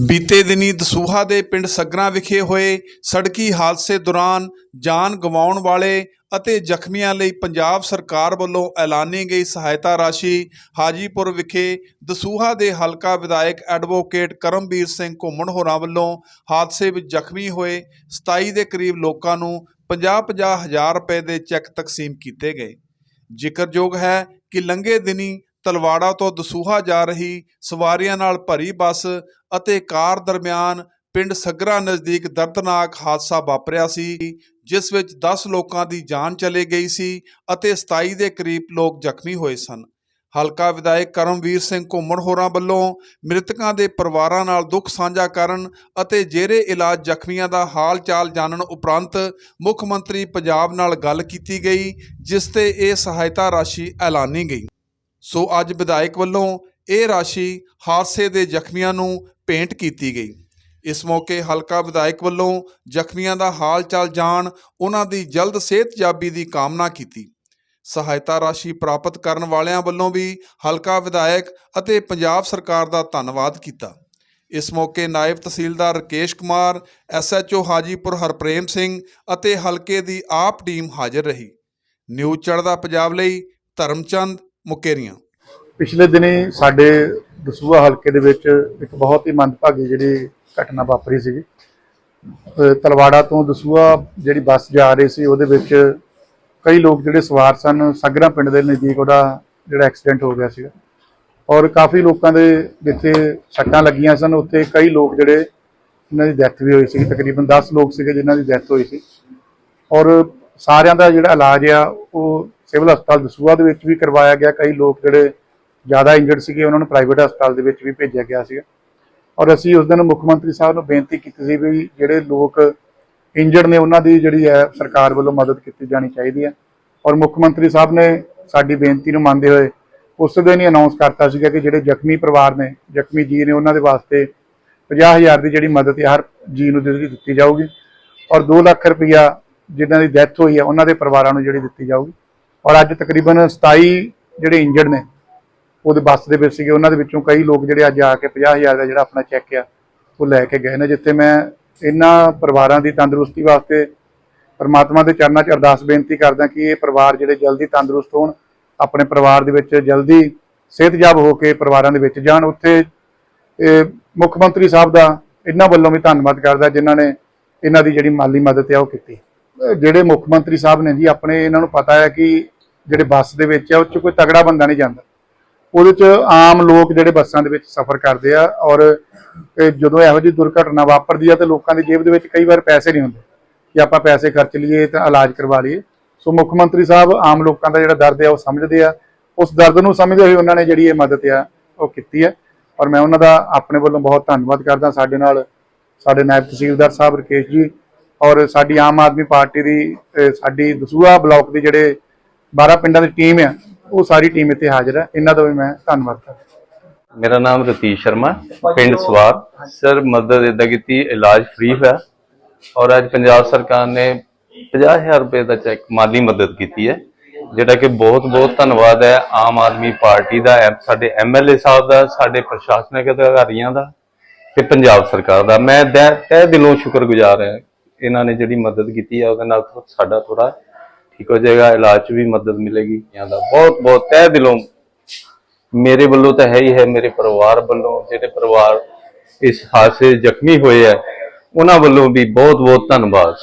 ਬੀਤੇ ਦਿਨੀ ਦਸੂਹਾ ਦੇ ਪਿੰਡ ਸਗਰਾ ਵਿਖੇ ਹੋਏ ਸੜਕੀ ਹਾਦਸੇ ਦੌਰਾਨ ਜਾਨ ਗਵਾਉਣ ਵਾਲੇ ਅਤੇ ਜ਼ਖਮੀਆਂ ਲਈ ਪੰਜਾਬ ਸਰਕਾਰ ਵੱਲੋਂ ਐਲਾਨੀ ਗਈ ਸਹਾਇਤਾ ਰਾਸ਼ੀ ਹਾਜੀਪੁਰ ਵਿਖੇ ਦਸੂਹਾ ਦੇ ਹਲਕਾ ਵਿਧਾਇਕ ਐਡਵੋਕੇਟ ਕਰਮਵੀਰ ਸਿੰਘ ਘੁੰਮਣ ਹੋਰਾਂ ਵੱਲੋਂ ਹਾਦਸੇ ਵਿੱਚ ਜ਼ਖਮੀ ਹੋਏ 27 ਦੇ ਕਰੀਬ ਲੋਕਾਂ ਨੂੰ 50-50 ਹਜ਼ਾਰ ਰੁਪਏ ਦੇ ਚੈੱਕ ਤਕਸੀਮ ਕੀਤੇ ਗਏ। ਜ਼ਿਕਰਯੋਗ ਹੈ ਕਿ ਲੰਘੇ ਦਿਨੀ ਤਲਵਾੜਾ ਤੋਂ ਦਸੂਹਾ ਜਾ ਰਹੀ ਸਵਾਰੀਆਂ ਨਾਲ ਭਰੀ ਬੱਸ ਅਤੇ ਕਾਰ ਦਰਮਿਆਨ ਪਿੰਡ ਸਗਰਾ ਨਜ਼ਦੀਕ ਦਰਦਨਾਕ ਹਾਦਸਾ ਵਾਪਰਿਆ ਸੀ, ਜਿਸ ਵਿੱਚ 10 ਲੋਕਾਂ ਦੀ ਜਾਨ ਚਲੇ ਗਈ ਸੀ ਅਤੇ 27 ਦੇ ਕਰੀਬ ਲੋਕ ਜ਼ਖਮੀ ਹੋਏ ਸਨ। ਹਲਕਾ ਵਿਧਾਇਕ ਕਰਮਵੀਰ ਸਿੰਘ ਘੁੰਮਣ ਹੋਰਾਂ ਵੱਲੋਂ ਮ੍ਰਿਤਕਾਂ ਦੇ ਪਰਿਵਾਰਾਂ ਨਾਲ ਦੁੱਖ ਸਾਂਝਾ ਕਰਨ ਅਤੇ ਜੇਰੇ ਇਲਾਜ ਜ਼ਖਮੀਆਂ ਦਾ ਹਾਲ ਚਾਲ ਜਾਣਨ ਉਪਰੰਤ ਮੁੱਖ ਮੰਤਰੀ ਪੰਜਾਬ ਨਾਲ ਗੱਲ ਕੀਤੀ ਗਈ, ਜਿਸ ਤੇ ਇਹ ਸਹਾਇਤਾ ਰਾਸ਼ੀ ਐਲਾਨੀ ਗਈ। ਸੋ ਅੱਜ ਵਿਧਾਇਕ ਵੱਲੋਂ ਇਹ ਰਾਸ਼ੀ ਹਾਦਸੇ ਦੇ ਜ਼ਖਮੀਆਂ ਨੂੰ ਭੇਂਟ ਕੀਤੀ ਗਈ। ਇਸ ਮੌਕੇ ਹਲਕਾ ਵਿਧਾਇਕ ਵੱਲੋਂ ਜ਼ਖਮੀਆਂ ਦਾ ਹਾਲ ਚਾਲ ਜਾਣ, ਉਹਨਾਂ ਦੀ ਜਲਦ ਸਿਹਤਯਾਬੀ ਦੀ ਕਾਮਨਾ ਕੀਤੀ। ਸਹਾਇਤਾ ਰਾਸ਼ੀ ਪ੍ਰਾਪਤ ਕਰਨ ਵਾਲਿਆਂ ਵੱਲੋਂ ਵੀ ਹਲਕਾ ਵਿਧਾਇਕ ਅਤੇ ਪੰਜਾਬ ਸਰਕਾਰ ਦਾ ਧੰਨਵਾਦ ਕੀਤਾ। ਇਸ ਮੌਕੇ ਨਾਇਬ ਤਹਿਸੀਲਦਾਰ ਰਕੇਸ਼ ਕੁਮਾਰ ਐਸਐਚਓ ਹਾਜੀਪੁਰ ਹਰਪ੍ਰੇਮ ਸਿੰਘ ਅਤੇ ਹਲਕੇ ਦੀ ਆਪ ਟੀਮ ਹਾਜ਼ਰ ਰਹੀ। ਨਿਊਜ਼ ਚੜ੍ਹਦਾ ਪੰਜਾਬ ਲਈ ਧਰਮਚੰਦ ਮੁਕੇਰੀਆਂ। ਪਿਛਲੇ ਦਿਨੀ ਸਾਡੇ ਦਸੂਹਾ ਹਲਕੇ ਦੇ ਵਿੱਚ ਇੱਕ ਬਹੁਤ ਹੀ ਮੰਦਭਾਗੀ ਜਿਹੜੀ ਘਟਨਾ ਵਾਪਰੀ ਸੀਗੀ। ਤਲਵਾੜਾ ਤੋਂ ਦਸੂਹਾ ਜਿਹੜੀ ਬੱਸ ਜਾ ਰਹੀ ਸੀ, ਉਹਦੇ ਵਿੱਚ ਕਈ ਲੋਕ ਜਿਹੜੇ ਸਵਾਰ ਸਨ, ਸਗਰਾ ਪਿੰਡ ਦੇ ਨਜ਼ਦੀਕ ਉਹਦਾ ਜਿਹੜਾ ਐਕਸੀਡੈਂਟ ਹੋ ਗਿਆ ਸੀਗਾ। ਔਰ ਕਾਫੀ ਲੋਕਾਂ ਦੇ ਜਿੱਥੇ ਸੱਟਾਂ ਲੱਗੀਆਂ ਸਨ, ਉੱਥੇ ਕਈ ਲੋਕ ਜਿਹੜੇ ਇਹਨਾਂ ਦੀ ਡੈਥ ਵੀ ਹੋਈ ਸੀ, ਤਕਰੀਬਨ 10 ਲੋਕ ਸੀਗੇ ਜਿਨ੍ਹਾਂ ਦੀ ਡੈਥ ਹੋਈ ਸੀ। ਔਰ ਸਾਰਿਆਂ ਦਾ ਜਿਹੜਾ ਇਲਾਜ ਆ, ਉਹ ਸਿਵਲ ਹਸਪਤਾਲ ਦਸੂਹਾ ਦੇ ਵਿੱਚ ਵੀ ਕਰਵਾਇਆ ਗਿਆ। ਕਈ ਲੋਕ ਜਿਹੜੇ ਜ਼ਿਆਦਾ ਇੰਜਰਡ ਸੀਗੇ, ਉਹਨਾਂ ਨੂੰ ਪ੍ਰਾਈਵੇਟ ਹਸਪਤਾਲ ਦੇ ਵਿੱਚ ਵੀ ਭੇਜਿਆ ਗਿਆ ਸੀਗਾ। ਔਰ ਅਸੀਂ ਉਸ ਦਿਨ ਮੁੱਖ ਮੰਤਰੀ ਸਾਹਿਬ ਨੂੰ ਬੇਨਤੀ ਕੀਤੀ ਸੀ ਵੀ ਜਿਹੜੇ ਲੋਕ ਇੰਜਰਡ ਨੇ, ਉਹਨਾਂ ਦੀ ਜਿਹੜੀ ਹੈ ਸਰਕਾਰ ਵੱਲੋਂ ਮਦਦ ਕੀਤੀ ਜਾਣੀ ਚਾਹੀਦੀ ਹੈ। ਔਰ ਮੁੱਖ ਮੰਤਰੀ ਸਾਹਿਬ ਨੇ ਸਾਡੀ ਬੇਨਤੀ ਨੂੰ ਮੰਨਦੇ ਹੋਏ ਉਸ ਦਿਨ ਹੀ ਅਨਾਉਂਸ ਕਰਤਾ ਸੀਗਾ ਕਿ ਜਿਹੜੇ ਜ਼ਖਮੀ ਪਰਿਵਾਰ ਨੇ, ਜ਼ਖਮੀ ਜੀ ਨੇ, ਉਹਨਾਂ ਦੇ ਵਾਸਤੇ 50000 ਦੀ ਜਿਹੜੀ ਮਦਦ ਹੈ, ਹਰ ਜੀ ਨੂੰ ਦਿੱਤੀ ਦਿੱਤੀ ਜਾਊਗੀ। ਔਰ 2 ਲੱਖ ਰੁਪਇਆ ਜਿਨ੍ਹਾਂ ਦੀ ਡੈਥ ਹੋਈ ਹੈ, ਉਹਨਾਂ ਦੇ ਪਰਿਵਾਰਾਂ ਨੂੰ ਜਿਹੜੀ ਦਿੱਤੀ ਜਾਊਗੀ। ਔਰ ਅੱਜ ਤਕਰੀਬਨ 27 ਜਿਹੜੇ ਇੰਜਰਡ ਨੇ ਉਹਦੇ ਬੱਸ ਦੇ ਵਿੱਚ ਸੀਗੇ, ਉਹਨਾਂ ਦੇ ਵਿੱਚੋਂ ਕਈ ਲੋਕ ਜਿਹੜੇ ਅੱਜ ਆ ਕੇ 50000 ਦਾ ਜਿਹੜਾ ਆਪਣਾ ਚੈੱਕ ਆ, ਉਹ ਲੈ ਕੇ ਗਏ ਨੇ, ਜਿੱਥੇ ਮੈਂ ਇਹਨਾਂ ਪਰਿਵਾਰਾਂ ਦੀ ਤੰਦਰੁਸਤੀ ਵਾਸਤੇ ਪਰਮਾਤਮਾ ਦੇ ਚਰਨਾਂ 'ਚ ਅਰਦਾਸ ਬੇਨਤੀ ਕਰਦਾ ਕਿ ਇਹ ਪਰਿਵਾਰ ਜਿਹੜੇ ਜਲਦੀ ਤੰਦਰੁਸਤ ਹੋਣ, ਆਪਣੇ ਪਰਿਵਾਰ ਦੇ ਵਿੱਚ ਜਲਦੀ ਸਿਹਤਯਾਬ ਹੋ ਕੇ ਪਰਿਵਾਰਾਂ ਦੇ ਵਿੱਚ ਜਾਣ। ਉੱਥੇ ਇਹ ਮੁੱਖ ਮੰਤਰੀ ਸਾਹਿਬ ਦਾ ਇਹਨਾਂ ਵੱਲੋਂ ਵੀ ਧੰਨਵਾਦ ਕਰਦਾ, ਜਿਨ੍ਹਾਂ ਨੇ ਇਹਨਾਂ ਦੀ ਜਿਹੜੀ ਮਾਲੀ ਮਦਦ ਹੈ ਉਹ ਕੀਤੀ। ਜਿਹੜੇ ਮੁੱਖ ਮੰਤਰੀ ਸਾਹਿਬ ਨੇ ਜੀ, ਆਪਣੇ ਇਹਨਾਂ ਨੂੰ ਪਤਾ ਹੈ ਕਿ ਜਿਹੜੇ ਬੱਸ ਦੇ ਵਿੱਚ ਹੈ ਉਹ 'ਚ ਕੋਈ ਤਗੜਾ ਬੰਦਾ ਨਹੀਂ ਜਾਂਦਾ। ਉਹਦੇ 'ਚ ਆਮ ਲੋਕ ਜਿਹੜੇ ਬੱਸਾਂ ਦੇ ਵਿੱਚ ਸਫ਼ਰ ਕਰਦੇ ਆ ਔਰ ਇਹ ਜਦੋਂ ਇਹੋ ਜਿਹੀ ਦੁਰਘਟਨਾ ਵਾਪਰਦੀ ਆ ਤੇ ਲੋਕਾਂ ਦੀ ਜੇਬ ਦੇ ਵਿੱਚ ਕਈ ਵਾਰ ਪੈਸੇ ਨਹੀਂ ਹੁੰਦੇ। ਕਿ ਆਪਾਂ ਪੈਸੇ ਖਰਚ ਲਈਏ ਤਾਂ ਇਲਾਜ ਕਰਵਾ ਲਈਏ। ਸੋ ਮੁੱਖ ਮੰਤਰੀ ਸਾਹਿਬ ਆਮ ਲੋਕਾਂ ਦਾ ਜਿਹੜਾ ਦਰਦ ਆ ਉਹ ਸਮਝਦੇ ਆ। ਉਸ ਦਰਦ ਨੂੰ ਸਮਝਦੇ ਹੋਏ ਉਹਨਾਂ ਨੇ ਜਿਹੜੀ ਇਹ ਮਦਦ ਆ, ਉਹ ਕੀਤੀ ਹੈ ਔਰ ਮੈਂ ਉਹਨਾਂ ਦਾ ਆਪਣੇ ਵੱਲੋਂ ਬਹੁਤ ਧੰਨਵਾਦ ਕਰਦਾ ਸਾਡੇ ਨਾਲ, ਸਾਡੇ ਨਾਇਬ ਤਹਿਸੀਲਦਾਰ ਸਾਹਿਬ ਰਕੇਸ਼ ਜੀ ਔਰ ਸਾਡੀ ਆਮ ਆਦਮੀ ਪਾਰਟੀ ਦੀ ਸਾਡੀ ਦਸੂਹਾ ਬਲਾਕ ਦੇ ਜਿਹੜੇ 12 ਪਿੰਡਾਂ ਦੀ ਟੀਮ ਆ ਉਹ ਸਾਰੀ ਟੀਮ ਇੱਥੇ ਹਾਜ਼ਰ ਹੈ। ਇਹਨਾਂ ਦਾ ਵੀ ਮੈਂ ਧੰਨਵਾਦ ਕਰਦਾ। ਮੇਰਾ ਨਾਮ ਰਤੀਸ਼ ਸ਼ਰਮਾ, ਪਿੰਡ ਸਵਾਰ। ਸਰ, ਮਦਦ ਇਦਾਂ ਕੀਤੀ, ਇਲਾਜ ਫ੍ਰੀ ਹੋਇਆ। ਔਰ ਅੱਜ ਪੰਜਾਬ ਸਰਕਾਰ ਨੇ 50000 ਰੁਪਏ ਦਾ ਚੈੱਕ ਮਾਲੀ ਮਦਦ ਕੀਤੀ ਹੈ, ਜਿਹੜਾ ਕਿ ਬਹੁਤ ਬਹੁਤ ਧੰਨਵਾਦ ਹੈ ਆਮ ਆਦਮੀ ਪਾਰਟੀ ਦਾ, ਐਮ- ਸਾਡੇ ਐਮਐਲਏ ਸਾਹਿਬ ਦਾ, ਸਾਡੇ ਪ੍ਰਸ਼ਾਸਨਿਕ ਅਧਿਕਾਰੀਆਂ ਦਾ ਤੇ ਪੰਜਾਬ ਸਰਕਾਰ ਦਾ। ਮੈਂ ਦੈ- ਤਹਿ ਦਿਲੋਂ ਸ਼ੁਕਰਗੁਜ਼ਾਰ ਹਾਂ। ਇਹਨਾਂ ਨੇ ਜਿਹੜੀ ਮਦਦ ਕੀਤੀ ਹੈ, ਉਹਦੇ ਨਾਲ ਸਾਡਾ ਥੋੜਾ ਠੀਕ ਹੋ ਜਾਏਗਾ, ਇਲਾਜ 'ਚ ਵੀ ਮਦਦ ਮਿਲੇਗੀ ਇਹਨਾਂ ਦਾ ਬਹੁਤ ਬਹੁਤ ਤਹਿ ਦਿਲੋਂ ਮੇਰੇ ਵੱਲੋਂ ਤਾਂ ਹੈ ਹੀ ਹੈ, ਮੇਰੇ ਪਰਿਵਾਰ ਵੱਲੋਂ, ਜਿਹੜੇ ਪਰਿਵਾਰ ਇਸ ਹਾਦਸੇ ਜ਼ਖਮੀ ਹੋਏ ਹੈ, ਉਹਨਾਂ ਵੱਲੋਂ ਵੀ ਬਹੁਤ ਬਹੁਤ ਧੰਨਵਾਦ।